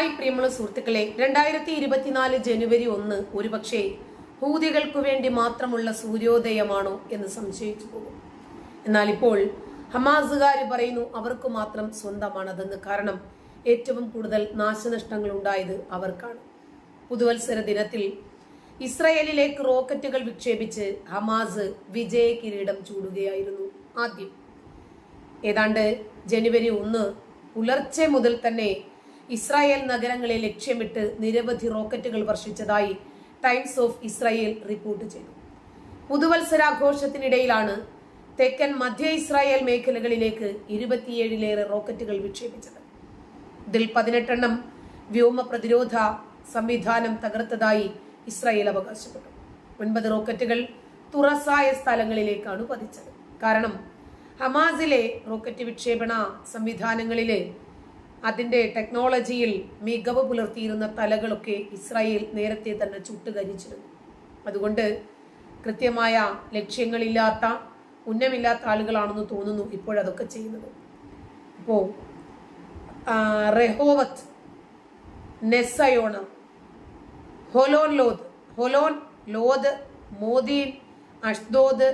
Hi പ്രിയമുള്ള സുഹൃത്തുക്കളെ രണ്ടായിരത്തി ഇരുപത്തിനാല് ജനുവരി ഒന്ന് ഒരുപക്ഷെ ഹൂതികൾക്കു വേണ്ടി മാത്രമുള്ള സൂര്യോദയമാണോ എന്ന് സംശയിച്ചു പോകും. എന്നാൽ ഇപ്പോൾ ഹമാസുകാർ പറയുന്നു അവർക്ക് മാത്രം സ്വന്തമാണതെന്ന് കാരണം ഏറ്റവും കൂടുതൽ നാശനഷ്ടങ്ങൾ ഉണ്ടായത് അവർക്കാണ്. പുതുവത്സര ദിനത്തിൽ ഇസ്രയേലിലേക്ക് റോക്കറ്റുകൾ വിക്ഷേപിച്ച് ഹമാസ് വിജയ കിരീടം ചൂടുകയായിരുന്നു ആദ്യം. ഏതാണ്ട് ജനുവരി ഒന്ന് പുലർച്ചെ മുതൽ തന്നെ ഇസ്രായേൽ നഗരങ്ങളെ ലക്ഷ്യമിട്ട് നിരവധി റോക്കറ്റുകൾ വർഷിച്ചതായി ടൈംസ് ഓഫ് ഇസ്രായേൽ റിപ്പോർട്ട് ചെയ്തു. പുതുവത്സരാഘോഷത്തിനിടയിലാണ് തെക്കൻ മധ്യ ഇസ്രായേൽ മേഖലകളിലേക്ക് ഇരുപത്തിയേഴിലേറെ റോക്കറ്റുകൾ വിക്ഷേപിച്ചത്. ഇതിൽ പതിനെട്ടെണ്ണം വ്യോമ പ്രതിരോധ സംവിധാനം തകർത്തതായി ഇസ്രായേൽ അവകാശപ്പെട്ടു. ഒൻപത് റോക്കറ്റുകൾ തുറസായ സ്ഥലങ്ങളിലേക്കാണ് പതിച്ചത്. കാരണം ഹമാസിലെ റോക്കറ്റ് വിക്ഷേപണ സംവിധാനങ്ങളിലെ അതിന്റെ ടെക്നോളജിയിൽ മികവ് പുലർത്തിയിരുന്ന തലകളൊക്കെ ഇസ്രായേൽ നേരത്തെ തന്നെ ചുട്ടുകരിച്ചിരുന്നു. അതുകൊണ്ട് കൃത്യമായ ലക്ഷ്യങ്ങളില്ലാത്ത ഉന്നമില്ലാത്ത ആളുകളാണെന്ന് തോന്നുന്നു ഇപ്പോഴതൊക്കെ ചെയ്യുന്നത്. അപ്പോൾ റെഹോവത്ത് നെസയോണ് ഹൊലോൻ ലോദ് ഹൊലോൻ ലോദ് മോദീൻ അഷ്ദോദ്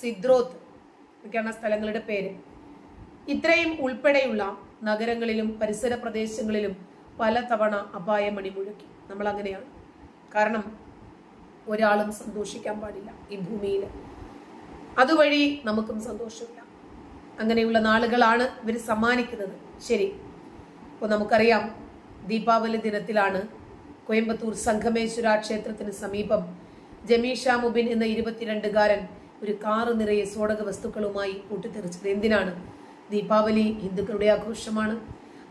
സിദ്രോത്ത് ഒക്കെയാണ് സ്ഥലങ്ങളുടെ പേര്. ഇത്രയും ഉൾപ്പെടെയുള്ള നഗരങ്ങളിലും പരിസര പ്രദേശങ്ങളിലും പലതവണ അപായമണി മുഴക്കി നമ്മൾ അങ്ങനെയാണ് കാരണം ഒരാളും സന്തോഷിക്കാൻ പാടില്ല ഈ ഭൂമിയിൽ അതുവഴി നമുക്കും സന്തോഷമില്ല. അങ്ങനെയുള്ള നാളുകളാണ് ഇവർ സമ്മാനിക്കുന്നത്. ശരി. അപ്പോൾ നമുക്കറിയാം ദീപാവലി ദിനത്തിലാണ് കോയമ്പത്തൂർ സംഘമേശ്വര ക്ഷേത്രത്തിന് സമീപം ജമീഷ മുബിൻ എന്ന ഇരുപത്തിരണ്ടുകാരൻ ഒരു കാറ് നിറയെ സ്ഫോടക വസ്തുക്കളുമായി കൂട്ടിത്തെറിച്ചത്. എന്തിനാണ്? ദീപാവലി ഹിന്ദുക്കളുടെ ആഘോഷമാണ്.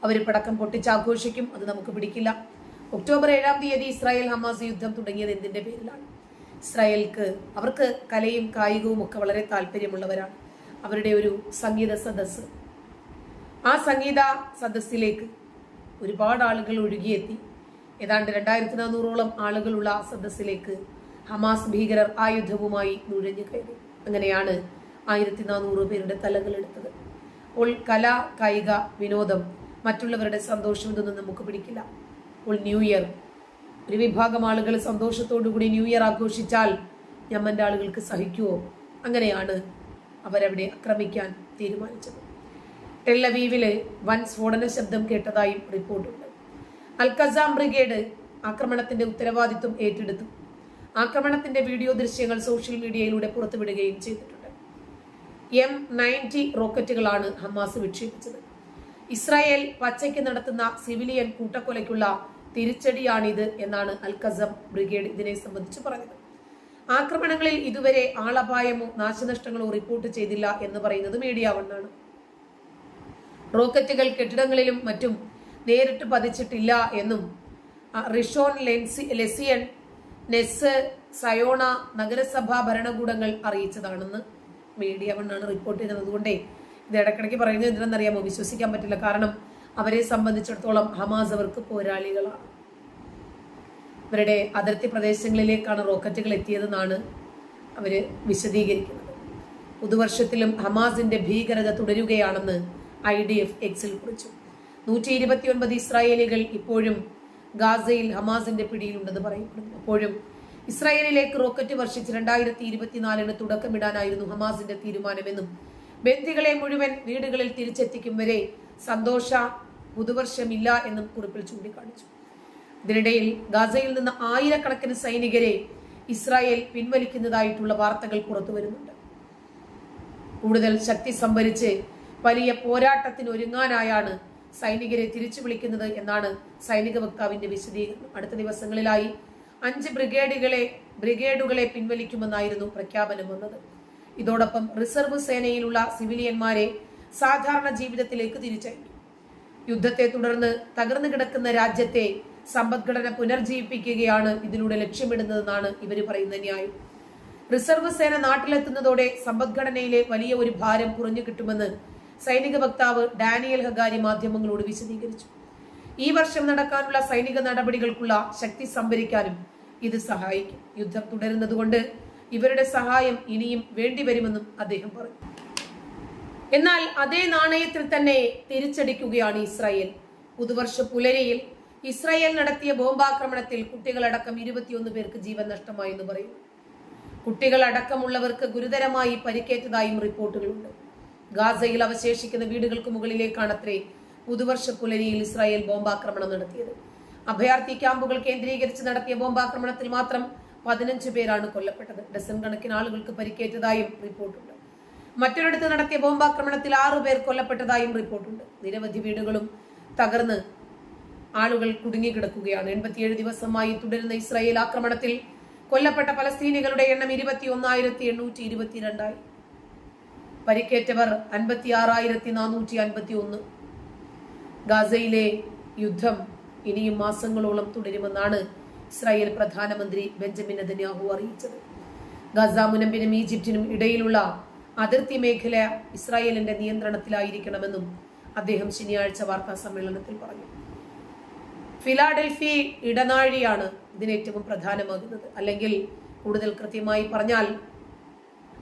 അവർ പടക്കം പൊട്ടിച്ചാഘോഷിക്കും അത് നമുക്ക് പിടിക്കില്ല. ഒക്ടോബർ ഏഴാം തീയതി ഇസ്രായേൽ ഹമാസ് യുദ്ധം തുടങ്ങിയത് എന്തിന്റെ പേരിലാണ്? ഇസ്രായേൽക്ക് അവർക്ക് കലയും കായികവും ഒക്കെ വളരെ താല്പര്യമുള്ളവരാണ്. അവരുടെ ഒരു സംഗീത സദസ്സ്. ആ സംഗീത സദസ്സിലേക്ക് ഒരുപാട് ആളുകൾ ഒഴുകിയെത്തി. ഏതാണ്ട് രണ്ടായിരത്തി നാനൂറോളം ആളുകളുള്ള ആ സദസ്സിലേക്ക് ഹമാസ് ഭീകരർ ആയുധവുമായി നുഴഞ്ഞു കയറി. അങ്ങനെയാണ് ആയിരത്തി നാനൂറ് പേരുടെ തലകൾ എടുത്തത്. അപ്പോൾ കല കായിക വിനോദം മറ്റുള്ളവരുടെ സന്തോഷം ഇതൊന്നും നമുക്ക് പിടിക്കില്ല. ഉൾ ന്യൂ ഇയർ. ഒരു വിഭാഗം ആളുകൾ സന്തോഷത്തോടുകൂടി ന്യൂ ഇയർ ആഘോഷിച്ചാൽ ഞമ്മന്റെ ആളുകൾക്ക് സഹിക്കുമോ അങ്ങനെയാണ് അവരവിടെ ആക്രമിക്കാൻ തീരുമാനിച്ചത്. ടെല്ലവീവിൽ വൻ സ്ഫോടന ശബ്ദം കേട്ടതായും റിപ്പോർട്ടുണ്ട്. അൽക്കസാം ബ്രിഗേഡ് ആക്രമണത്തിന്റെ ഉത്തരവാദിത്വം ഏറ്റെടുത്തു. ആക്രമണത്തിന്റെ വീഡിയോ ദൃശ്യങ്ങൾ സോഷ്യൽ മീഡിയയിലൂടെ പുറത്തുവിടുകയും ചെയ്തിട്ടുണ്ട്. എം നയന്റി റോക്കറ്റുകളാണ് ഹമാസ് വിക്ഷേപിച്ചത്. ഇസ്രായേൽ പച്ചയ്ക്ക് നടത്തുന്ന സിവിലിയൻ കൂട്ടക്കൊലയ്ക്കുള്ള തിരിച്ചടിയാണിത് എന്നാണ് അൽ കസം ബ്രിഗേഡ് ഇതിനെ സംബന്ധിച്ച് പറഞ്ഞത്. ആക്രമണങ്ങളിൽ ഇതുവരെ ആളപായമോ നാശനഷ്ടങ്ങളോ റിപ്പോർട്ട് ചെയ്തില്ല എന്ന് പറയുന്നത് മീഡിയ വണ്ണാണ്. റോക്കറ്റുകൾ കെട്ടിടങ്ങളിലും മറ്റും നേരിട്ട് പതിച്ചിട്ടില്ല എന്നും റിഷോൺ ലെൻസി ലെസിയൻ നെസ് സയോണ നഗരസഭാ ഭരണകൂടങ്ങൾ അറിയിച്ചതാണെന്ന് മീഡിയ വണ്ണാണ് റിപ്പോർട്ട് ചെയ്തത്. അതുകൊണ്ടേ ഇത് ഇടയ്ക്കിടയ്ക്ക് പറയുന്നത് എന്തിനെന്നറിയാമോ? വിശ്വസിക്കാൻ പറ്റില്ല. കാരണം അവരെ സംബന്ധിച്ചിടത്തോളം ഹമാസ് അവർക്ക് പോരാളികളാണ്. ഇവരുടെ അതിർത്തി പ്രദേശങ്ങളിലേക്കാണ് റോക്കറ്റുകൾ എത്തിയതെന്നാണ് അവർ വിശദീകരിക്കുന്നത്. പുതുവർഷത്തിലും ഹമാസിന്റെ ഭീകരത തുടരുകയാണെന്ന് ഐ ഡി എഫ് എക്സിൽ കുറിച്ചു. നൂറ്റി ഇരുപത്തിയൊൻപത് ഇസ്രായേലികൾ ഇപ്പോഴും ഗാസയിൽ ഹമാസിന്റെ പിടിയിലുണ്ടെന്ന് പറയപ്പെടുന്നു. അപ്പോഴും ഇസ്രായേലിലേക്ക് റോക്കറ്റ് വർഷിച്ച് രണ്ടായിരത്തി ഇരുപത്തിനാലിന് തുടക്കമിടാനായിരുന്നു ഹമാസിന്റെ തീരുമാനമെന്നും ബന്ദികളെ മുഴുവൻ വീടുകളിൽ തിരിച്ചെത്തിക്കും വരെ സന്തോഷ പുതുവർഷമില്ല എന്നും കുറിപ്പിൽ ചൂണ്ടിക്കാണിച്ചു. ഇതിനിടയിൽ ഗാസയിൽ നിന്ന് ആയിരക്കണക്കിന് സൈനികരെ ഇസ്രായേൽ പിൻവലിക്കുന്നതായിട്ടുള്ള വാർത്തകൾ പുറത്തു വരുന്നുണ്ട്. കൂടുതൽ ശക്തി സംഭരിച്ച് വലിയ പോരാട്ടത്തിന് ഒരുങ്ങാനായാണ് സൈനികരെ തിരിച്ചു വിളിക്കുന്നത് എന്നാണ് സൈനിക വക്താവിന്റെ വിശദീകരണം. അടുത്ത ദിവസങ്ങളിലായി അഞ്ച് ബ്രിഗേഡുകളെ ബ്രിഗേഡുകളെ പിൻവലിക്കുമെന്നായിരുന്നു പ്രഖ്യാപനം വന്നത് ഇതോടൊപ്പം റിസർവ് സേനയിലുള്ള സിവിലിയന്മാരെ സാധാരണ ജീവിതത്തിലേക്ക് തിരിച്ചയക്കും യുദ്ധത്തെ തുടർന്ന് തകർന്നു കിടക്കുന്ന രാജ്യത്തെ സമ്പദ്ഘടന പുനർജീവിപ്പിക്കുകയാണ് ഇതിലൂടെ ലക്ഷ്യമിടുന്നതെന്നാണ് ഇവർ പറയുന്ന ന്യായം. റിസർവ് സേന നാട്ടിലെത്തുന്നതോടെ സമ്പദ്ഘടനയിലെ വലിയ ഒരു ഭാരം കുറഞ്ഞു കിട്ടുമെന്ന് സൈനിക വക്താവ് ഡാനിയൽ ഹഗാരി മാധ്യമങ്ങളോട് വിശദീകരിച്ചു. ഈ വർഷം നടക്കാനുള്ള സൈനിക നടപടികൾക്കുള്ള ശക്തി സംഭരിക്കാനും ഇത് സഹായിക്കും. യുദ്ധം തുടരുന്നതുകൊണ്ട് ഇവരുടെ സഹായം ഇനിയും വേണ്ടിവരുമെന്നും അദ്ദേഹം പറഞ്ഞു. എന്നാൽ അതേ നാണയത്തിൽ തന്നെ തിരിച്ചടിക്കുകയാണ് ഇസ്രായേൽ. പുതുവർഷ പുലരിയിൽ ഇസ്രായേൽ നടത്തിയ ബോംബാക്രമണത്തിൽ കുട്ടികളടക്കം ഇരുപത്തിയൊന്ന് പേർക്ക് ജീവൻ നഷ്ടമായി എന്ന് പറയുന്നു. കുട്ടികളടക്കമുള്ളവർക്ക് ഗുരുതരമായി പരിക്കേറ്റതായും റിപ്പോർട്ടുകളുണ്ട്. ഗാസയിൽ അവശേഷിക്കുന്ന വീടുകൾക്ക് മുകളിലേക്കാണത്രേ പുതുവർഷ പുലരിയിൽ ഇസ്രായേൽ ബോംബാക്രമണം നടത്തിയത്. അഭയാർത്ഥി ക്യാമ്പുകൾ കേന്ദ്രീകരിച്ച് നടത്തിയ ബോംബാക്രമണത്തിൽ മാത്രം പതിനഞ്ച് പേരാണ് കൊല്ലപ്പെട്ടത്. ഡസൻ കണക്കിന് ആളുകൾക്ക് പരിക്കേറ്റതായും റിപ്പോർട്ടുണ്ട്. മറ്റൊരിടത്ത് നടത്തിയ ബോംബാക്രമണത്തിൽ ആറു പേർ കൊല്ലപ്പെട്ടതായും റിപ്പോർട്ടുണ്ട്. നിരവധി വീടുകളും തകർന്ന് ആളുകൾ കുടുങ്ങിക്കിടക്കുകയാണ്. എൺപത്തിയേഴ് ദിവസമായി തുടരുന്ന ഇസ്രായേൽ ആക്രമണത്തിൽ കൊല്ലപ്പെട്ട പലസ്തീനികളുടെ എണ്ണം ഇരുപത്തി ഒന്നായിരത്തി എണ്ണൂറ്റി ഇരുപത്തിരണ്ടായി പരിക്കേറ്റവർ അൻപത്തി ആറായിരത്തി നാനൂറ്റി അൻപത്തി ഒന്ന് ഗാസയിലെ യുദ്ധം ഇനിയും മാസങ്ങളോളം തുടരുമെന്നാണ് ഇസ്രായേൽ പ്രധാനമന്ത്രി ബെഞ്ചമിൻ നെതന്യാഹു അറിയിച്ചത്. ഗാസ മുനമ്പിനും ഈജിപ്തിനും ഇടയിലുള്ള അതിർത്തി മേഖല ഇസ്രായേലിന്റെ നിയന്ത്രണത്തിലായിരിക്കണമെന്നും അദ്ദേഹം ശനിയാഴ്ച വാർത്താ സമ്മേളനത്തിൽ പറഞ്ഞു. ഫിലാഡൽഫി ഇടനാഴിയാണ് ഇതിന് ഏറ്റവും പ്രധാനമാകുന്നത്. അല്ലെങ്കിൽ കൂടുതൽ കൃത്യമായി പറഞ്ഞാൽ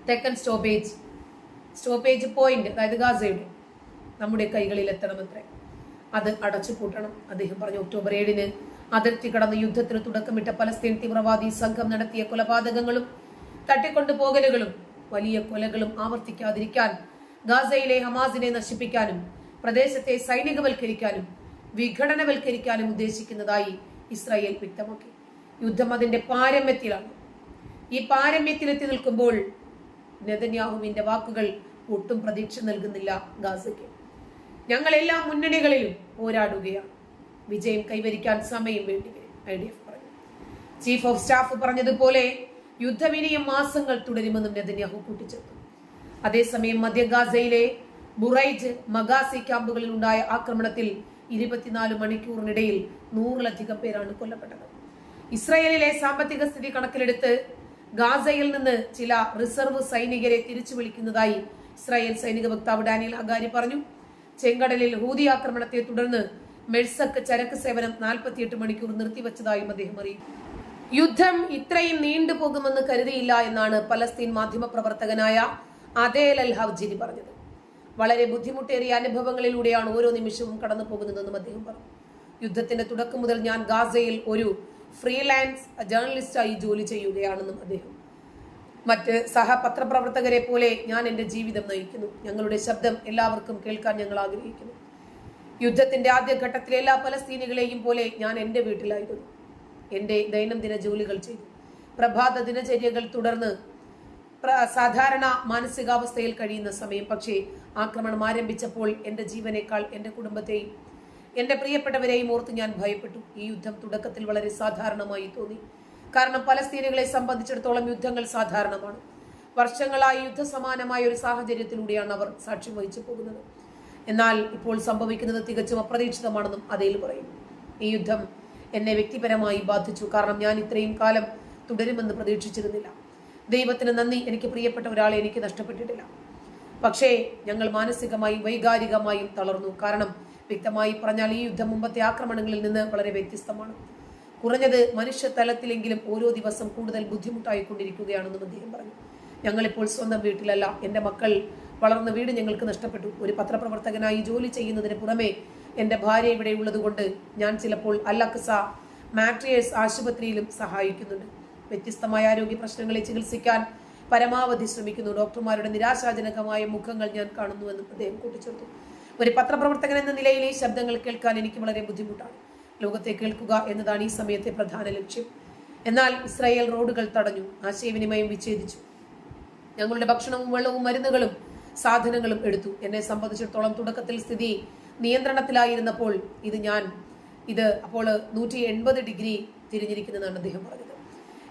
തെക്കൻ സ്റ്റോപ്പേജ് സ്റ്റോപ്പേജ് പോയിന്റ് അതായത് ഗാസയുടെ നമ്മുടെ കൈകളിൽ എത്തണമത്രേ അത് അടച്ചു അടച്ചുപൂട്ടണം അദ്ദേഹം പറഞ്ഞു ഒക്ടോബർ ഏഴിന് അതിർത്തി കടന്ന് യുദ്ധത്തിന് തുടക്കമിട്ട പലസ്തീൻ തീവ്രവാദി സംഘം നടത്തിയ കൊലപാതകങ്ങളും തട്ടിക്കൊണ്ടുപോകലുകളും വലിയ കൊലകളും ആവർത്തിക്കാതിരിക്കാൻ ഗാസയിലെ ഹമാസിനെ നശിപ്പിക്കാനും പ്രദേശത്തെ സൈനികവൽക്കരിക്കാനും വിഘടനവൽക്കരിക്കാനും ഉദ്ദേശിക്കുന്നതായി ഇസ്രായേൽ വ്യക്തമാക്കി. യുദ്ധം അതിന്റെ പാരമ്യത്തിലാണ്. ഈ പാരമ്യത്തിലെത്തി നിൽക്കുമ്പോൾ നെതന്യാഹുവിന്റെ വാക്കുകൾ ഒട്ടും പ്രതീക്ഷ നൽകുന്നില്ല ഗാസയ്ക്ക്. ഞങ്ങൾ എല്ലാ മുന്നണികളിലും പോരാടുകയാണ്. വിജയം കൈവരിക്കാൻ സമയം വേണ്ടി ഐ ഡി എഫ് പറഞ്ഞു. ചീഫ് ഓഫ് സ്റ്റാഫ് പറഞ്ഞതുപോലെ യുദ്ധം മാസങ്ങൾ തുടരുമെന്നും നെതന്യാഹു കൂട്ടിച്ചേർത്തു. അതേസമയം മധ്യ ഗാസയിലെ ബുറൈജ് മഗാസി ക്യാമ്പുകളിൽ ഉണ്ടായ ആക്രമണത്തിൽ ഇരുപത്തിനാല് മണിക്കൂറിനിടയിൽ നൂറിലധികം പേരാണ് കൊല്ലപ്പെട്ടത്. ഇസ്രയേലിലെ സാമ്പത്തിക സ്ഥിതി കണക്കിലെടുത്ത് ഗാസയിൽ നിന്ന് ചില റിസർവ് സൈനികരെ തിരിച്ചു വിളിക്കുന്നതായി ഇസ്രായേൽ സൈനിക വക്താവ് ഡാനിയൽ അഗാരി പറഞ്ഞു. ചെങ്കടലിൽ ഹൂതി ആക്രമണത്തെ തുടർന്ന് മെഴ്സക്ക് ചരക്ക് സേവനം നാൽപ്പത്തിയെട്ട് മണിക്കൂർ നിർത്തിവച്ചതായും അദ്ദേഹം അറിയിച്ചു. യുദ്ധം ഇത്രയും നീണ്ടുപോകുമെന്ന് കരുതിയില്ല എന്നാണ് പലസ്തീൻ മാധ്യമപ്രവർത്തകനായ അദേൽ അൽ ഹവ്ജിരി പറഞ്ഞത്. വളരെ ബുദ്ധിമുട്ടേറിയ അനുഭവങ്ങളിലൂടെയാണ് ഓരോ നിമിഷവും കടന്നു പോകുന്നതെന്നും അദ്ദേഹം പറഞ്ഞു. യുദ്ധത്തിന്റെ തുടക്കം മുതൽ ഞാൻ ഗാസയിൽ ഒരു ഫ്രീലാൻസ് ജേർണലിസ്റ്റായി ജോലി ചെയ്യുകയാണെന്നും അദ്ദേഹം മറ്റ് സഹപത്രപ്രവർത്തകരെ പോലെ ഞാൻ എന്റെ ജീവിതം നയിക്കുന്നു. ഞങ്ങളുടെ ശബ്ദം എല്ലാവർക്കും കേൾക്കാൻ ഞങ്ങൾ ആഗ്രഹിക്കുന്നു. യുദ്ധത്തിന്റെ ആദ്യഘട്ടത്തിലെ എല്ലാ പലസ്തീനികളെയും പോലെ ഞാൻ എന്റെ വീട്ടിലായിരുന്നു. എന്റെ ദൈനംദിന ജോലികൾ ചെയ്തു. പ്രഭാത ദിനചര്യകൾ തുടർന്ന് സാധാരണ മാനസികാവസ്ഥയിൽ കഴിയുന്ന സമയം. പക്ഷേ ആക്രമണം ആരംഭിച്ചപ്പോൾ എന്റെ ജീവനേക്കാൾ എന്റെ കുടുംബത്തെയും എന്റെ പ്രിയപ്പെട്ടവരെയും ഓർത്ത് ഞാൻ ഭയപ്പെട്ടു. ഈ യുദ്ധം തുടക്കത്തിൽ വളരെ സാധാരണമായി തോന്നി. കാരണം പലസ്തീനുകളെ സംബന്ധിച്ചിടത്തോളം യുദ്ധങ്ങൾ സാധാരണമാണ്. വർഷങ്ങളായി യുദ്ധസമാനമായ ഒരു സാഹചര്യത്തിലൂടെയാണ് അവർ സാക്ഷ്യം വഹിച്ചു പോകുന്നത്. എന്നാൽ ഇപ്പോൾ സംഭവിക്കുന്നത് തികച്ചും അപ്രതീക്ഷിതമാണെന്നും അതേൽ പറയുന്നു. ഈ യുദ്ധം എന്നെ വ്യക്തിപരമായി ബാധിച്ചു. കാരണം ഞാൻ ഇത്രയും കാലം തുടരുമെന്ന് പ്രതീക്ഷിച്ചിരുന്നില്ല. ദൈവത്തിന് നന്ദി. എനിക്ക് പ്രിയപ്പെട്ട ഒരാളെ എനിക്ക് നഷ്ടപ്പെട്ടിട്ടില്ല. പക്ഷേ ഞങ്ങൾ മാനസികമായും വൈകാരികമായും തളർന്നു. കാരണം വ്യക്തമായി പറഞ്ഞാൽ ഈ യുദ്ധം മുമ്പത്തെ ആക്രമണങ്ങളിൽ നിന്ന് വളരെ വ്യത്യസ്തമാണ്. കുറഞ്ഞത് മനുഷ്യ തലത്തിലെങ്കിലും ഓരോ ദിവസം കൂടുതൽ ബുദ്ധിമുട്ടായിക്കൊണ്ടിരിക്കുകയാണെന്നും അദ്ദേഹം പറഞ്ഞു. ഞങ്ങളിപ്പോൾ സ്വന്തം വീട്ടിലല്ല എന്റെ മക്കൾ വളർന്ന വീട് ഞങ്ങൾക്ക് നഷ്ടപ്പെട്ടു. ഒരു പത്രപ്രവർത്തകനായി ജോലി ചെയ്യുന്നതിന് പുറമെ എന്റെ ഭാര്യ ഇവിടെ ഉള്ളതുകൊണ്ട് ഞാൻ ചിലപ്പോൾ അല്ലക്സ മാട്രിയേഴ്സ് ആശുപത്രിയിലും സഹായിക്കുന്നുണ്ട്. വ്യത്യസ്തമായ ആരോഗ്യ പ്രശ്നങ്ങളെ ചികിത്സിക്കാൻ പരമാവധി ശ്രമിക്കുന്നു. ഡോക്ടർമാരുടെ നിരാശാജനകമായ മുഖങ്ങൾ ഞാൻ കാണുന്നുവെന്നും അദ്ദേഹം കൂട്ടിച്ചേർത്തു. ഒരു പത്രപ്രവർത്തകൻ എന്ന നിലയിൽ ഈ ശബ്ദങ്ങൾ കേൾക്കാൻ എനിക്ക് വളരെ ബുദ്ധിമുട്ടാണ്. ലോകത്തെ കേൾക്കുക എന്നതാണ് ഈ സമയത്തെ പ്രധാന ലക്ഷ്യം. എന്നാൽ ഇസ്രായേൽ റോഡുകൾ തടഞ്ഞു ആശയവിനിമയം വിച്ഛേദിച്ചു. ഞങ്ങളുടെ ഭക്ഷണവും വെള്ളവും മരുന്നുകളും സാധനങ്ങളും എടുത്തു. എന്നെ സംബന്ധിച്ചിടത്തോളം തുടക്കത്തിൽ സ്ഥിതി നിയന്ത്രണത്തിലായിരുന്നപ്പോൾ ഇത് ഞാൻ ഇത് അപ്പോൾ നൂറ്റി എൺപത് ഡിഗ്രി തിരിഞ്ഞിരിക്കുന്നതാണ് അദ്ദേഹം പറഞ്ഞത്.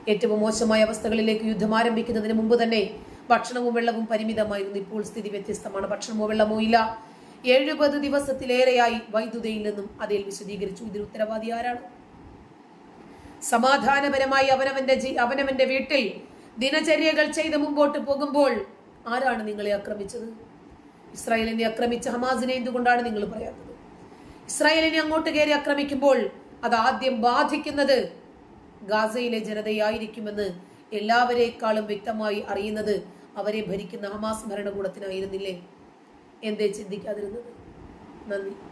ഏറ്റവും മോശമായ അവസ്ഥകളിലേക്ക് യുദ്ധം ആരംഭിക്കുന്നതിന് മുമ്പ് തന്നെ ഭക്ഷണവും വെള്ളവും പരിമിതമായിരുന്നു. ഇപ്പോൾ സ്ഥിതി വ്യത്യസ്തമാണ്. ഭക്ഷണമോ വെള്ളമോ ഇല്ല. എഴുപത് ദിവസത്തിലേറെയായി വൈദ്യുതയിൽ നിന്നും അതിൽ വിശദീകരിച്ചു. ഇതിൽ ഉത്തരവാദി ആരാണ്? സമാധാനപരമായി അവനവന്റെ അവനവന്റെ വീട്ടിൽ ദിനചര്യകൾ ചെയ്ത് മുമ്പോട്ട് പോകുമ്പോൾ ആരാണ് നിങ്ങളെ ആക്രമിച്ചത്? ഇസ്രായേലിനെ ആക്രമിച്ച ഹമാസിനെ എന്തുകൊണ്ടാണ് നിങ്ങൾ പറയാത്തത്? ഇസ്രായേലിനെ അങ്ങോട്ട് കയറി ആക്രമിക്കുമ്പോൾ അത് ആദ്യം ബാധിക്കുന്നത് ഗാസയിലെ ജനതയായിരിക്കുമെന്ന് എല്ലാവരേക്കാളും വ്യക്തമായി അറിയുന്നത് അവരെ ഭരിക്കുന്ന ഹമാസ് ഭരണകൂടത്തിനായിരുന്നില്ലേ? എന്തേ ചിന്തിക്കാതിരുന്നത്? നന്ദി.